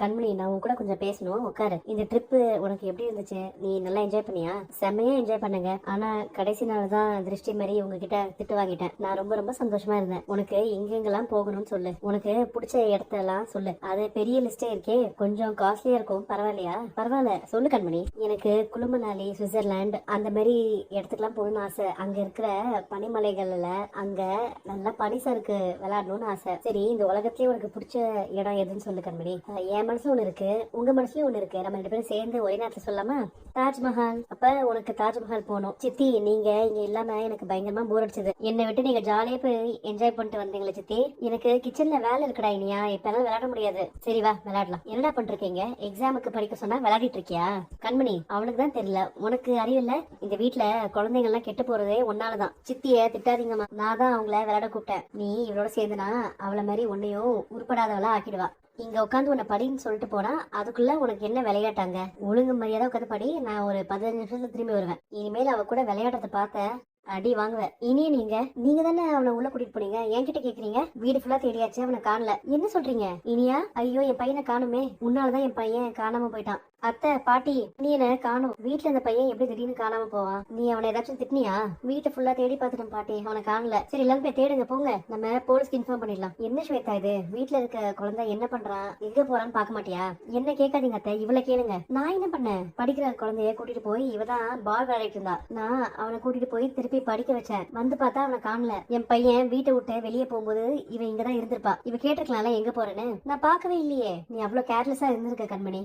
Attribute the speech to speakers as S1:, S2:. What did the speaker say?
S1: கண்மணி நான் உன் கூட கொஞ்சம் பேசணும். உட்காரு. இந்த ட்ரிப்பு உனக்கு எப்படி இருந்துச்சு? நீ நல்லா என்ஜாய் பண்ணியா? செம்மையா என்ஜாய் பண்ணுங்க. ஆனா கடைசி நாள் தான் திருஷ்டி மாதிரி உங்ககிட்ட திட்டு வாங்கிட்டேன். நான் ரொம்ப ரொம்ப சந்தோஷமா இருந்தேன். உனக்கு எங்கெங்கெல்லாம் போகணும்னு சொல்லு. உனக்கு பிடிச்ச இடத்தெல்லாம் சொல்லு. அது பெரிய லிஸ்டே இருக்கே. கொஞ்சம் காஸ்ட்லியா இருக்கும். பரவாயில்லையா? பரவாயில்ல. சொல்லு கண்மணி. எனக்கு குளுமனாலி சுவிட்சர்லாந்து அந்த மாதிரி இடத்துக்குலாம் போகணும்னு ஆசை. அங்க இருக்கிற பனிமலைகள்ல அங்க நல்லா பனிசருக்கு விளையாடணும்னு ஆசை. சரி இந்த உலகத்திலேயே உனக்கு பிடிச்ச இடம் எதுன்னு சொல்லு கண்மணி. ஏன் என் மனசுல ஒண்ணு இருக்கு. உங்க மனசுலயும் ஒண்ணு இருக்கு. நம்ம ரெண்டு பேரும் சேர்ந்து ஒரே நேரத்துல சொல்லாமா தாஜ்மஹால். அப்ப உனக்கு தாஜ்மஹால் போகணும். சித்தி நீங்க இங்க இல்லாம எனக்கு பயங்கரமா போர் அடிச்சது. என்னை விட்டு நீங்க ஜாலியா போய் என்ஜாய் பண்ணிட்டு வந்தீங்களே சித்தி. எனக்கு கிச்சன்ல வேலை இருக்குடா இனியா. இப்ப எல்லாம் விளையாட முடியாது. சரி வா விளையாடலாம். என்னடா பண்றீங்க? எக்ஸாமுக்கு படிக்க சொன்னா விளையாடிட்டு இருக்கியா? கண்மணி அவனுக்கு தான் தெரியல. உனக்கு அறிவில்ல இந்த வீட்ல குழந்தைங்க எல்லாம் கெட்டு போறதே ஒன்னாலதான் சித்திய திட்டாதீங்கம்மா. நான் தான் அவங்கள விளையாட கூப்பிட்டேன். நீ இவளோட சேர்ந்துனா அவள மாதிரி உன்னையும் உருப்படாதவளா ஆக்கிடுவா. இங்க உட்காந்து உன்னை படின்னு சொல்லிட்டு போனா அதுக்குள்ள உனக்கு என்ன விளையாட்டாங்க? ஒழுங்கு மரியாதை உட்காந்து படி நான் ஒரு பதினஞ்சு நிமிஷத்துல திரும்பி வருவேன். இனிமேல் அவ கூட விளையாட்டத்தை பார்த்த அடி வாங்குவேன். இனியே நீங்க நீங்க தானே அவனை உள்ள கூட்டிட்டு போனீங்க? என்கிட்ட கேக்குறீங்க? வீடு ஃபுல்லா தேடியாச்சு அவனை காணல. என்ன சொல்றீங்க? இனியா ஐயோ என் பையனை காணுமே. உன்னாலதான் என் பையன் காணாம போயிட்டான். அத்தை பாட்டி நீ என்ன காணும். வீட்டுல இந்த பையன் எப்படி திடீர்னு காணாம போவான்? நீ அவனை ஏதாச்சும் திட்டினியா? வீட்டை ஃபுல்லா தேடி பார்த்துட்டேன் பாட்டி. அவனை காணல. சரி எல்லாரும் போய் தேடுங்க போங்க. நம்ம போலீஸ்க்கு இன்ஃபார்ம் பண்ணிடலாம். என்ன ஸ்வேதா இது? வீட்டுல இருக்க குழந்தை என்ன பண்றான் எங்க போறான்னு பார்க்க மாட்டியா? என்ன கேட்காதீங்க அத்தை. இவள கேளுங்க. நான் என்ன பண்ணேன்? படிக்கிற குழந்தைய கூட்டிட்டு போய் இவ தான் பால் விளையாடிட்டு இருந்தா. நான் அவனை கூட்டிட்டு போய் திருப்பி படிக்க வச்சேன். வந்து பார்த்தா அவனை காணல. என் பையன் வீட்டை விட்டு வெளியே போகும்போது இவன் இங்கதான் இருந்திருப்பா. இவ கேட்டிருக்கலாம்ல எங்க போறேன்னு? நான் பார்க்கவே இல்லையே. நீ அவ்வளவு கேர்லெஸ்ஸா இருந்திருக்க கண்மணி.